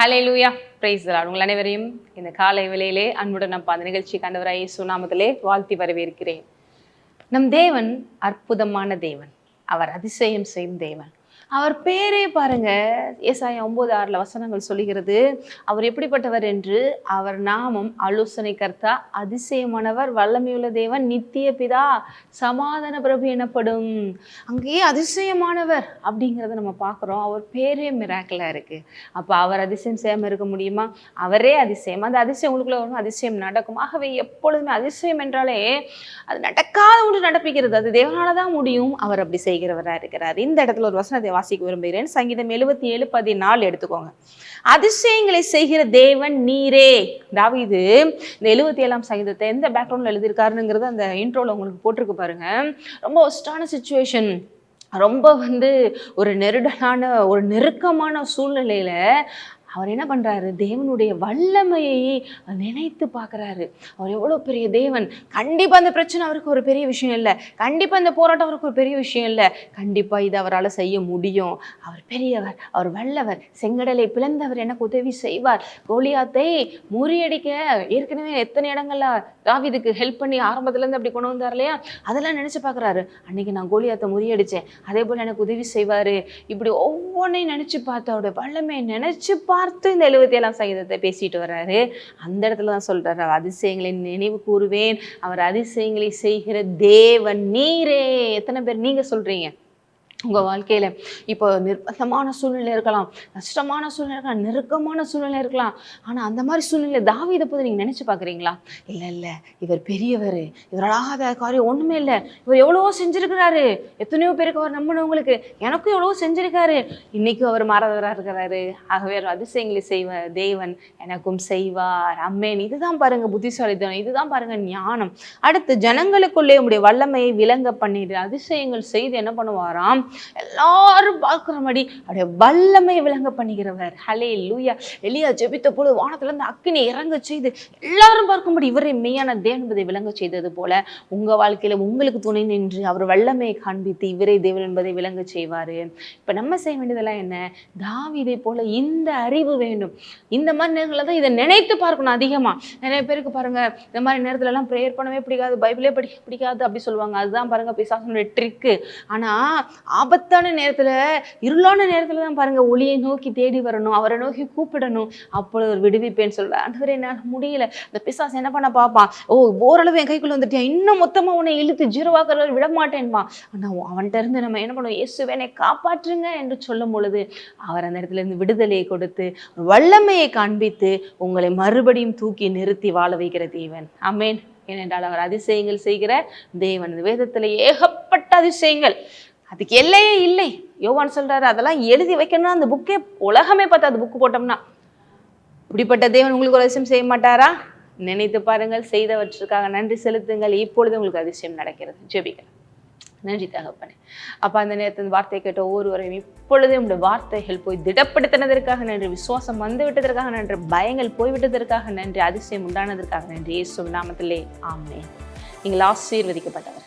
ஹலே லூயா பிரைஸ் உங்கள் அனைவரையும் இந்த காலை வேளையிலே அன்புடன் நம்ம அந்த நிகழ்ச்சி கண்டவராய் சுனாமத்திலே வாழ்த்தி வரவேற்கிறேன். நம் தேவன் அற்புதமான தேவன். அவர் அதிசயம் செய்யும் தேவன். அவர் பேரே பாருங்க ஏசாயம் ஒன்பது ஆறுல வசனங்கள் சொல்லுகிறது அவர் எப்படிப்பட்டவர் என்று? அவர் நாமம் ஆலோசனை கர்த்தா அதிசயமானவர் வல்லமையுள்ள தேவன் நித்திய பிதா சமாதான பிரபு எனப்படும். அங்கேயே அதிசயமானவர் அப்படிங்கிறத நம்ம பார்க்குறோம். அவர் பேரே மிராக்கலாக இருக்குது அப்போ அவர் அதிசயம் செய்யாமல் இருக்க முடியுமா? அவரே அதிசயம். அந்த அதிசயம் உங்களுக்குள்ள வரும் அதிசயம் நடக்கும். ஆகவே எப்பொழுதுமே அதிசயம் என்றாலே அது நடக்காத ஒன்று நடப்பிக்கிறது. அது தேவனால தான் முடியும். அவர் அப்படி செய்கிறவராக இருக்கிறார். இந்த இடத்துல ஒரு வசனத்தை வாசிக்க விரும்புகிறேன். சங்கீதம் எழுபத்தி ஏழு பதினாலு எடுத்துக்கோங்க. அதிசயங்களை செய்கிற தேவன் நீரே. தாவீது இந்த எழுபத்தி ஏழாம் சங்கீதத்தை எந்த பேக்ரவுண்டில் எழுதியிருக்காருங்கிறது அந்த இன்ட்ரோவில் உங்களுக்கு போட்டிருக்கு பாருங்க. ரொம்ப ஒஸ்டான சுச்சுவேஷன் ரொம்ப வந்து ஒரு நெருடலான ஒரு நெருக்கமான சூழ்நிலையில அவர் என்ன பண்ணுறாரு தேவனுடைய வல்லமையை நினைத்து பார்க்குறாரு. அவர் எவ்வளோ பெரிய தேவன். கண்டிப்பாக அந்த பிரச்சனை அவருக்கு ஒரு பெரிய விஷயம் இல்லை. கண்டிப்பாக இந்த போராட்டம் அவருக்கு ஒரு பெரிய விஷயம் இல்லை. கண்டிப்பாக இது அவரால் செய்ய முடியும். அவர் பெரியவர் அவர் வல்லவர் செங்கடலை பிளந்தவர் எனக்கு உதவி செய்வார். கோலியாத்தை முறியடிக்க ஏற்கனவே எத்தனை இடங்கள்ல தாவீதுக்கு ஹெல்ப் பண்ணி ஆரம்பத்துலேருந்து அப்படி கொண்டு வந்தார் இல்லையா? அதெல்லாம் நினச்சி பார்க்குறாரு. அன்னைக்கு நான் கோலியாத்தை முறியடித்தேன் அதே போல் எனக்கு உதவி செய்வார். இப்படி ஒவ்வொரு ஒவ்வொன்றையும் நினச்சி பார்த்தாவோட அவருடைய வல்லமையை பார்த்து இந்த எழுபத்தி ஏழாம் சங்கீதத்தை பேசிட்டு வர்றாரு. அந்த இடத்துல தான் சொல்கிறாரு அவர் அதிசயங்களை நினைவு கூறுவேன். அவர் அதிசயங்களை செய்கிற தேவன் நீரே. எத்தனை பேர் நீங்கள் சொல்கிறீங்க உங்கள் வாழ்க்கையில் இப்போ நிர்பந்தமான சூழ்நிலை இருக்கலாம் கஷ்டமான சூழ்நிலை இருக்கலாம் நெருக்கமான சூழ்நிலை இருக்கலாம். ஆனால் அந்த மாதிரி சூழ்நிலை தாவீதை போது நீங்கள் நினச்சி பார்க்குறீங்களா இல்லை இல்லை. இவர் பெரியவர். இவர் ஆகாத காரியம் ஒன்றுமே இல்லை. இவர் எவ்வளவோ செஞ்சுருக்கிறாரு. எத்தனையோ பேருக்கு அவர் நம்பினவங்களுக்கு எனக்கும் எவ்வளவோ செஞ்சுருக்காரு. இன்றைக்கும் அவர் மாறாதவராக இருக்கிறாரு. ஆகவே அதிசயங்களை செய்வார் தேவன் எனக்கும் செய்வார். அம்மேன் இதுதான் பாருங்கள் புத்திசாலித்தனம். இதுதான் பாருங்கள் ஞானம். அடுத்து ஜனங்களுக்குள்ளே உடைய வல்லமையை விளங்க பண்ணிடு அதிசயங்கள் செய்து என்ன பண்ணுவாராம்? எல்லாரும் பார்க்குறபடி அப்படியே வல்லமை விளங்க பண்ணுகிறவர். ஹலே லூயா எலியா ஜெபித்த பொழுது வானத்துலேருந்து அக்கினி இறங்க செய்து எல்லாரும் பார்க்கும்படி இவரை மெய்யான தேவன்பதை என்பதை விளங்க செய்தது போல உங்க வாழ்க்கையில உங்களுக்கு துணை நின்று அவர் வல்லமையை காண்பித்து இவரே தேவன் என்பதை விளங்க செய்வாரு. இப்ப நம்ம செய்ய வேண்டியதெல்லாம் என்ன? தாவிதை போல இந்த அறிவு வேண்டும். இந்த மாதிரி நேரங்களில் தான் இதை நினைத்து பார்க்கணும் அதிகமா. நிறைய பேருக்கு பாருங்க இந்த மாதிரி நேரத்துல எல்லாம் ப்ரேயர் பண்ணவே பிடிக்காது பைபிளே படிக்க பிடிக்காது அப்படி சொல்லுவாங்க. அதுதான் பாருங்க பிசாசனுடைய ட்ரிக்கு ஆனா ஆபத்தான நேரத்தில் இருளான நேரத்தில் தான் பாருங்க ஒளியை நோக்கி தேடி வரணும் அவரை நோக்கி கூப்பிடணும் அப்பொழுது ஒரு விடுவிப்பேன்னு சொல்லுவேன் ஆண்டவரே என்னால் முடியல. இந்த பிசாஸ் என்ன பண்ண பார்ப்பான் ஓ ஓரளவு என் கைக்குள்ள வந்துட்டியா? இன்னும் மொத்தமாக உன்னை இழுத்து ஜீரோவாக்குறவர் விட மாட்டேன்மா ஆனா அவன்கிட்ட இருந்து நம்ம என்ன பண்ணுவோம்? இயேசுவே என்னை காப்பாற்றுங்க என்று சொல்லும் பொழுது அவர் அந்த இடத்துல இருந்து விடுதலையை கொடுத்து வல்லமையை காண்பித்து உங்களை மறுபடியும் தூக்கி நிறுத்தி வாழ வைக்கிற தேவன். அமேன் ஏனென்றால் அவர் அதிசயங்கள் செய்கிற தேவன். வேதத்தில் ஏகப்பட்ட அதிசயங்கள். அதுக்கு எல்லையே இல்லை. யோவான் சொல்றாரு அதெல்லாம் எழுதி வைக்கணும்னா அந்த புக்கே உலகமே பார்த்து அது புக்கு போட்டோம்னா. இப்படிப்பட்ட தேவன் உங்களுக்கு ஒரு அதிசயம் செய்ய மாட்டாரா? நினைத்து பாருங்கள் செய்தவற்றுக்காக நன்றி செலுத்துங்கள். இப்பொழுது உங்களுக்கு அதிசயம் நடக்கிறது. ஜெபிக்கலாம். நன்றி தகப்பனே. அப்போ அந்த நேரத்தில் வார்த்தை கேட்ட ஒவ்வொருவரையும் இப்பொழுதே உங்களுடைய வார்த்தைகள் போய் திடப்படுத்தினதற்காக நன்றி விசுவாசம் வந்து விட்டதற்காக நன்றி பயங்கள் போய்விட்டதற்காக நன்றி அதிசயம் உண்டானதற்காக நன்றி. இயேசு நாமத்திலே ஆமே நீங்கள் ஆசீர்வதிக்கப்பட்டவர்.